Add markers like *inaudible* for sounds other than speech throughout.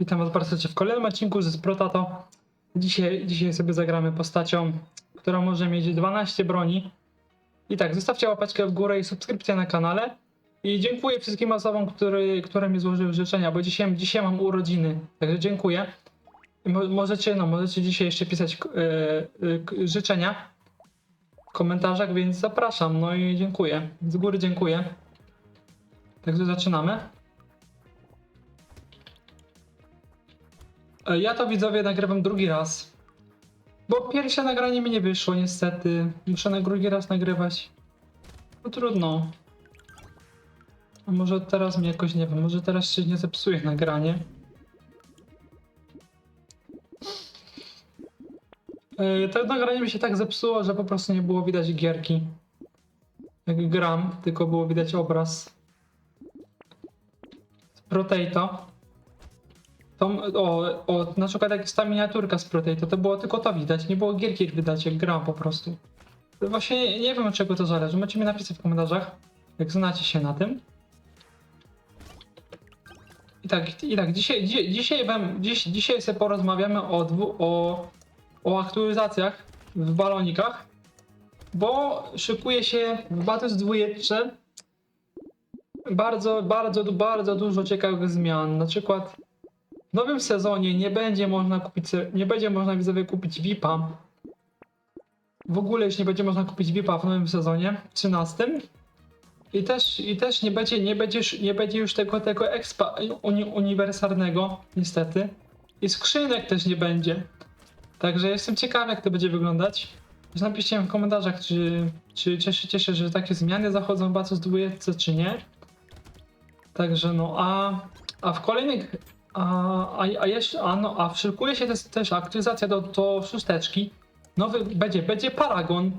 Witam was bardzo serdecznie w kolejnym odcinku ze Sprotato. Dzisiaj, dzisiaj sobie zagramy postacią, która może mieć 12 broni. I tak, zostawcie łapeczkę w górę i subskrypcję na kanale. I dziękuję wszystkim osobom, który, które mi złożyły życzenia, bo dzisiaj, dzisiaj mam urodziny. Także dziękuję. Możecie, no, możecie dzisiaj jeszcze pisać e, k- życzenia w komentarzach, więc zapraszam. No i dziękuję. Z góry dziękuję. Także zaczynamy. Ja to widzowie nagrywam drugi raz. Bo pierwsze nagranie mi nie wyszło, niestety. Muszę na drugi raz nagrywać. No trudno. A może teraz mi jakoś nie wiem, może teraz się nie zepsuje nagranie. E, To nagranie mi się tak zepsuło, że po prostu nie było widać gierki. Jak gram, tylko było widać obraz. Proteito. To, o, o, na przykład jak jest ta miniaturka z Proteito, to było tylko to widać, nie było gierki widać, jak po prostu. Właśnie nie, nie wiem od czego to zależy, możecie mi napisać w komentarzach, jak znacie się na tym. I tak, i tak dzisiaj, dzi, dzisiaj, wam, dziś, dzisiaj sobie porozmawiamy o, dwu, o, o aktualizacjach w balonikach, bo szykuje się w Battles 2 bardzo, bardzo, bardzo dużo ciekawych zmian. Na przykład w nowym sezonie nie będzie można kupić, nie będzie można widzowie kupić VIPa. W ogóle już nie będzie można kupić VIPa w nowym sezonie 13. I też, i też nie będzie, nie będzie, już- nie będzie już tego, tego expa uni, uniwersalnego, niestety. I skrzynek też nie będzie. Także jestem ciekawy, jak to będzie wyglądać. Też napiszcie w komentarzach, czy, czy cieszycie się, że takie zmiany zachodzą w Bacos 2, czy nie. Także no, a, a w kolejnych. A, a, a jeszcze, a, no, a szykuje się też, też aktualizacja do, do szósteczki. Nowy będzie, będzie Paragon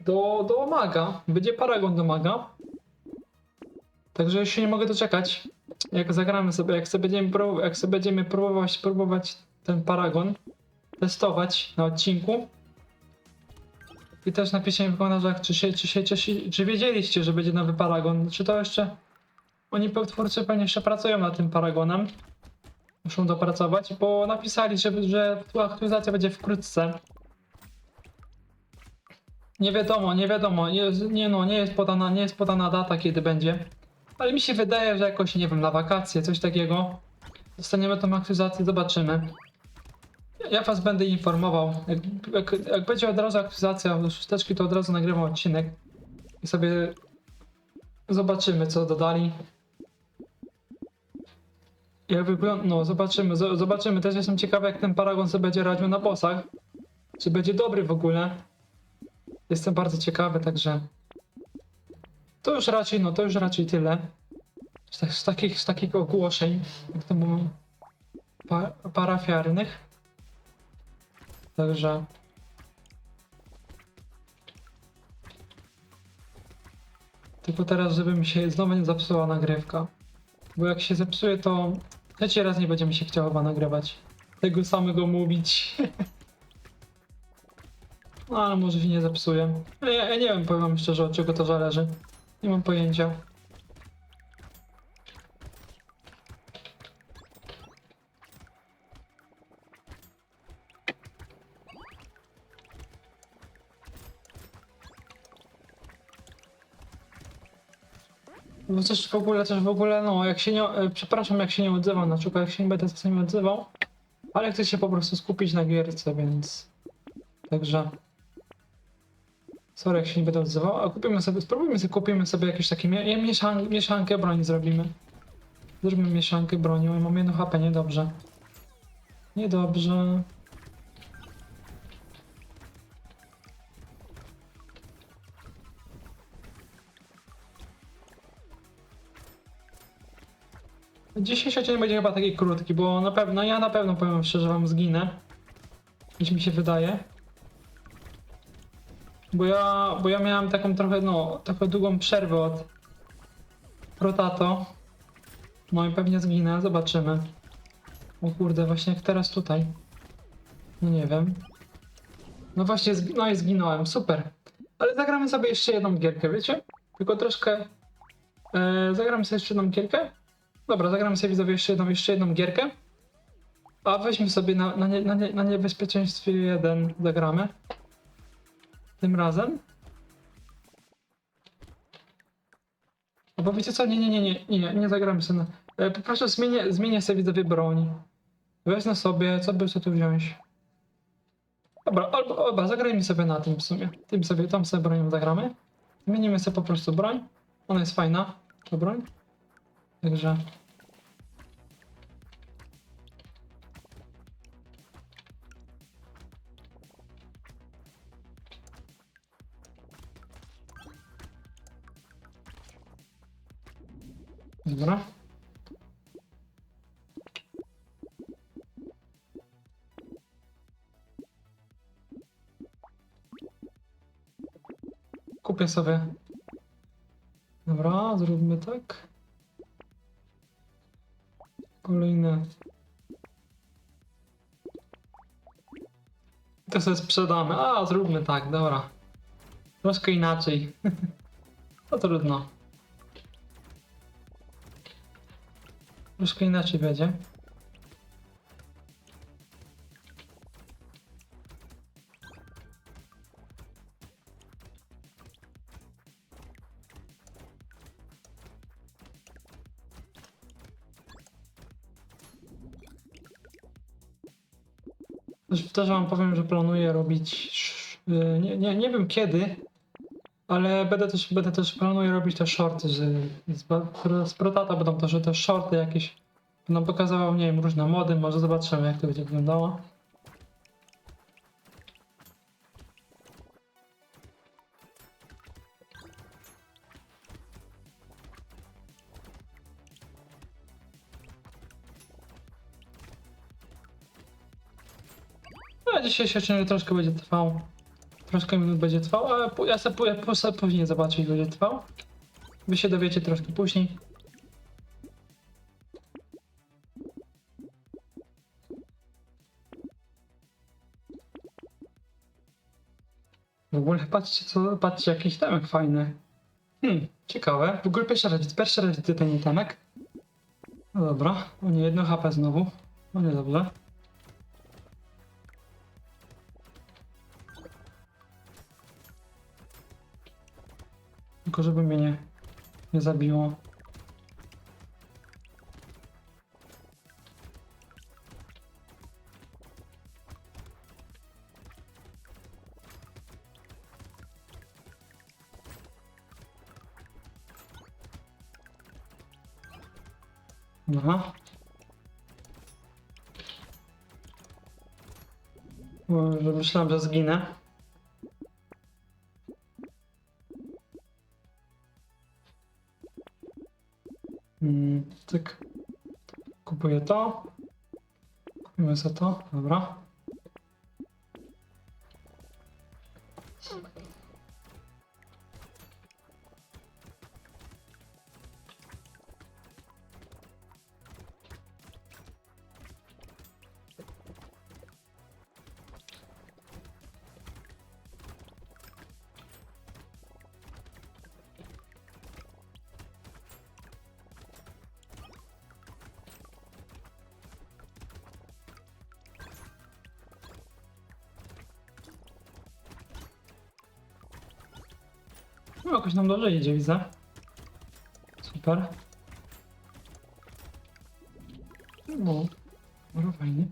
do, do Maga. Będzie Paragon do Maga. Także się nie mogę doczekać. Jak zagramy sobie, jak sobie będziemy, jak sobie będziemy próbować, próbować ten Paragon testować na odcinku. I też napiszcie mi w komentarzach, czy się, czy się, czy, się, czy wiedzieliście, że będzie nowy Paragon. Czy to jeszcze oni twórcy pewnie jeszcze pracują nad tym Paragonem. Muszą dopracować, bo napisali, że, że aktualizacja będzie wkrótce. Nie wiadomo, nie wiadomo, nie, nie, no, nie, jest podana, nie jest podana data, kiedy będzie. Ale mi się wydaje, że jakoś, nie wiem, na wakacje, coś takiego. Dostaniemy tą aktualizację, zobaczymy. Ja was będę informował. Jak, jak, jak będzie od razu aktualizacja do szósteczki, to od razu nagrywam odcinek. I sobie zobaczymy, co dodali. Jak wygląda, no zobaczymy, zo- zobaczymy. Też jestem ciekawy, jak ten Paragon sobie będzie radził na bossach. Czy będzie dobry w ogóle. Jestem bardzo ciekawy, także... To już raczej, no to już raczej tyle. Z, tak, z, takich, z takich ogłoszeń, jak to mówią, pa, parafiarnych. Także... Tylko teraz, żeby mi się znowu nie zepsuła nagrywka. Bo jak się zepsuje, to trzeci raz nie będzie mi się chciało nagrywać. Tego samego mówić. *laughs* No, ale może się nie zepsuje. Ja, ja nie wiem, powiem szczerze, od czego to zależy. Nie mam pojęcia. No też w ogóle, też w ogóle, no, jak się nie, e, przepraszam, jak się nie odzywam, na przykład jak się nie będę czasami odzywał, ale chcę się po prostu skupić na gierce, więc, także, sorry, jak się nie będę odzywał, a kupimy sobie, spróbujmy sobie, kupimy sobie jakieś takie, mie mieszan mieszankę broni zrobimy. Zrobimy mieszankę broni, mam jedno HP, niedobrze. Niedobrze. Dzisiejszy dzień będzie chyba taki krótki, bo na pewno, ja na pewno powiem szczerze wam zginę. Niż mi się wydaje. Bo ja, bo ja miałem taką trochę, no, trochę długą przerwę od Protato. No i pewnie zginę, zobaczymy. O kurde, właśnie jak teraz tutaj. No nie wiem. No właśnie, no i zginąłem, super. Ale zagramy sobie jeszcze jedną gierkę, wiecie? Tylko troszkę... E, zagramy sobie jeszcze jedną gierkę. Dobra, zagramy sobie widzowie jeszcze jedną, jeszcze jedną gierkę. A weźmy sobie na, na, nie, na, nie, na niebezpieczeństwie jeden zagramy. Tym razem. Albo wiecie co? Nie, nie, nie, nie, nie, nie zagramy sobie na... E, po prostu zmienię, zmienię sobie widzowie broń. Wezmę sobie, co by tu wziąć? Dobra, albo, dobra, zagrajmy sobie na tym w sumie. Tym sobie, tam sobie bronią zagramy. Zmienimy sobie po prostu broń. Ona jest fajna, ta broń. Także... Dobra. Kupię sobie. Dobra, zróbmy tak. Kolejne. To sobie sprzedamy. A, zróbmy tak, dobra. Troszkę inaczej. to *laughs* trudno. Troszkę inaczej będzie. Też wam powiem, że planuję robić. y, Nie, nie, nie wiem kiedy, ale będę też, będę też planuję robić te shorty, że z, z Protata będą też te shorty jakieś. Będą pokazywał, nie wiem, różne mody, może zobaczymy jak to będzie wyglądało. No, dzisiejszy odcinek troszkę będzie trwał. Troszkę minut będzie trwał, ale ja sobie, ja sobie później zobaczę, ile będzie trwał. Wy się dowiecie troszkę później. W ogóle patrzcie, co, patrzcie, jakiś temek fajny. Hmm, ciekawe. W ogóle pierwszy raz, pierwszy raz widzę ten temek. No dobra, o nie, jedno HP znowu. O nie, dobrze. Tylko żeby mnie nie, nie zabiło. Aha. Myślałem, że zginę. Cyk. Kupuję to. Kupimy sobie to. Dobra. No jakoś nam dobrze idzie, widzę. Super. No, bardzo fajnie.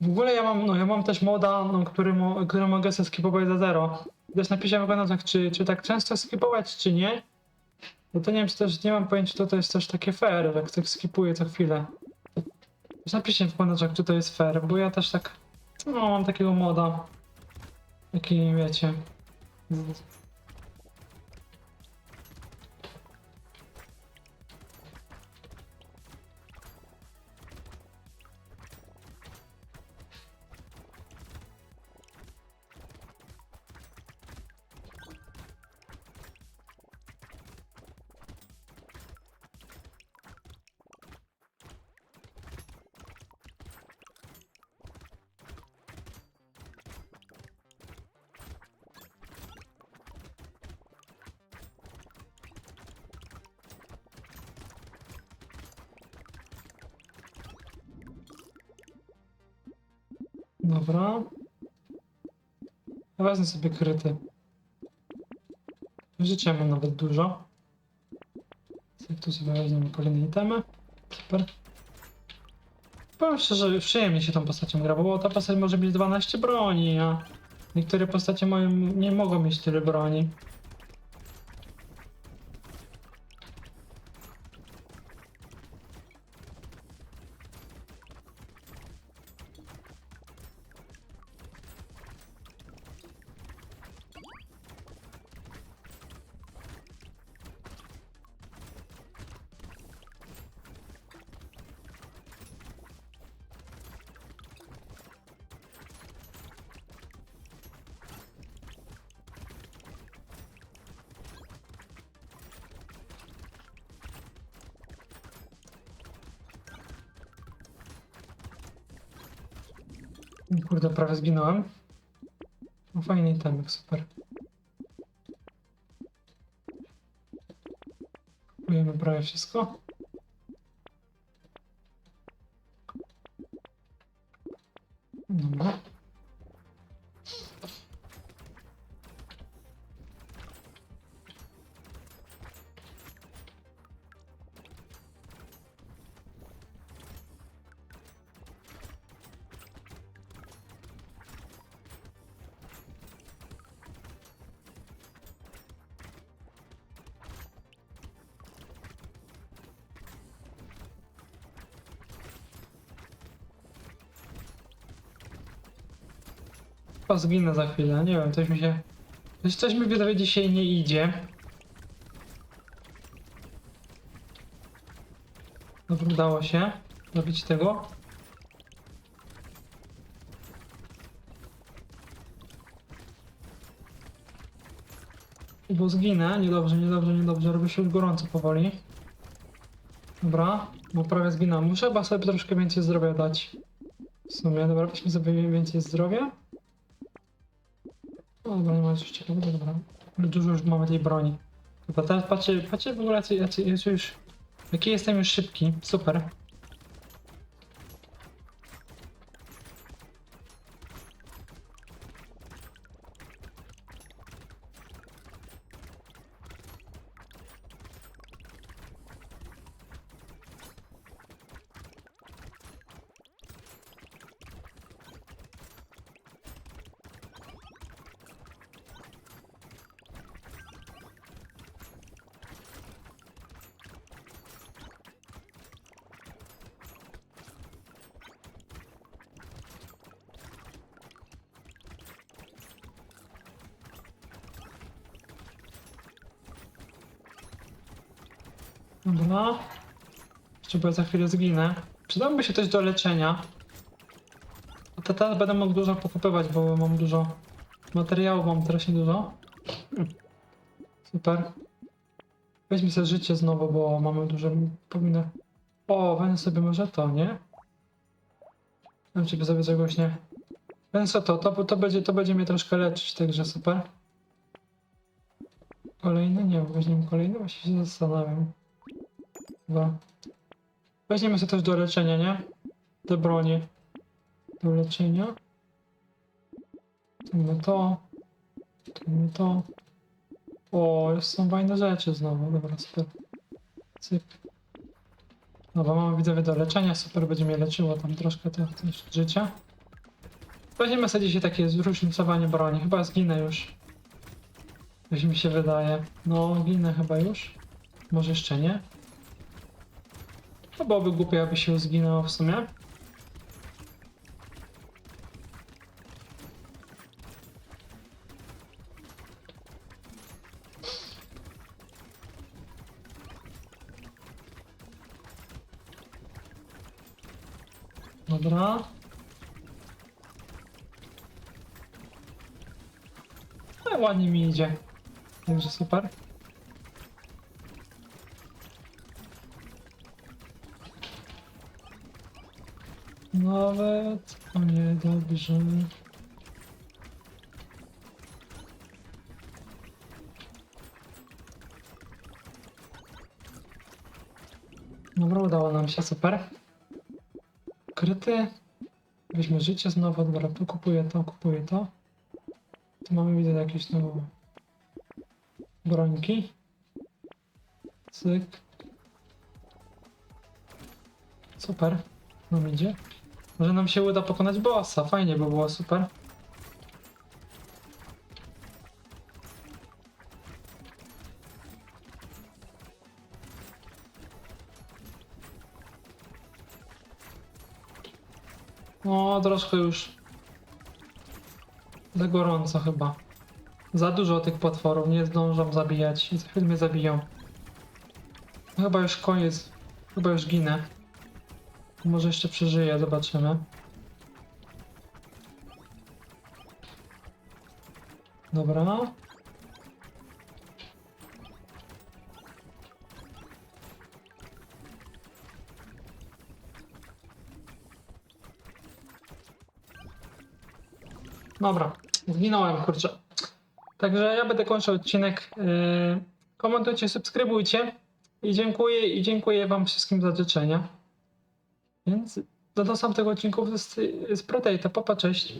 W ogóle ja mam, no ja mam też moda, no, który, mo, który mogę sobie skipować za zero. Też napiszę w komentarzach, czy, czy tak często skipować, czy nie. Bo to nie wiem, czy też nie mam pojęcia, czy to jest też takie fair, jak tak skipuję co chwilę. Napiszcie w komentarzach, czy to jest fair, bo ja też tak, no mam takiego moda. Jaki wiecie. Dobra. Ja Wezmę sobie kryty. Życia mam nawet dużo. Jak tu sobie weźmiemy kolejne itemy. Super. Powiem szczerze, przyjemnie się tą postacią gra, bo ta postać może mieć 12 broni, a niektóre postacie mają, nie mogą mieć tyle broni. Kurde, prawie zginąłem. No fajny itemek, super. Kupujemy prawie wszystko. Chyba zginę za chwilę, nie wiem, coś mi się... Coś, mi wydaje dzisiaj nie idzie. Dobra, udało się zrobić tego. Bo zginę, niedobrze, niedobrze, niedobrze, robi się już gorąco powoli. Dobra, bo prawie zginąłem. Muszę chyba sobie troszkę więcej zdrowia dać. W sumie, dobra, weźmy sobie więcej zdrowia. No dobra, nie ma coś ciekawego, dobra. Dużo już mamy tej broni. Chyba teraz patrzcie, patrzcie w ogóle już... Jaki jestem już szybki, super. Dobra. Jeszcze bo za chwilę zginę. Przydałoby się coś do leczenia. A te teraz będę mógł dużo pokupywać, bo mam dużo materiałów, mam teraz dużo. Super. Weźmy sobie życie znowu, bo mamy dużo. Powinno. O, wezmę sobie może to, nie? Wiem, czy sobie czegoś nie. Wezmę sobie to, to, to, będzie, to będzie mnie troszkę leczyć, także super. Kolejny? Nie, weźmiemy kolejny, właśnie się zastanawiam. Dobra. Weźmiemy sobie też do leczenia, nie? Do broni. Do leczenia. Mamy to. Mamy to. O, już są fajne rzeczy znowu. Dobra, super. Cyk. Dobra, mamy widzowie do leczenia. Super, będzie mnie leczyło tam troszkę te, te życia. Weźmiemy sobie dzisiaj takie zróżnicowanie broni. Chyba zginę już. Coś mi się wydaje. No, ginę chyba już. Może jeszcze nie. To byłoby głupie, aby się zginęło w sumie. Dobra. No ładnie mi idzie. Także super. Nawet to niedobrze. Dobra, udało nam się, super. Kryty. Weźmy życie znowu, dobra, tu kupuję to, kupuję to. Tu mamy, widzę, jakieś znowu brońki. Cyk. Super, nam idzie. Może nam się uda pokonać bossa, fajnie by było, super. O, troszkę już za gorąco chyba. Za dużo tych potworów, nie zdążam zabijać. Za chwilę mnie zabiją. Chyba już koniec. Chyba już ginę. Może jeszcze przeżyję, zobaczymy. Dobra. Dobra, zginąłem, kurczę. Także ja będę kończył odcinek. Yy, komentujcie, subskrybujcie. I dziękuję, i dziękuję wam wszystkim za życzenia. Więc do następnego odcinku z, z Protejta. Papa, cześć.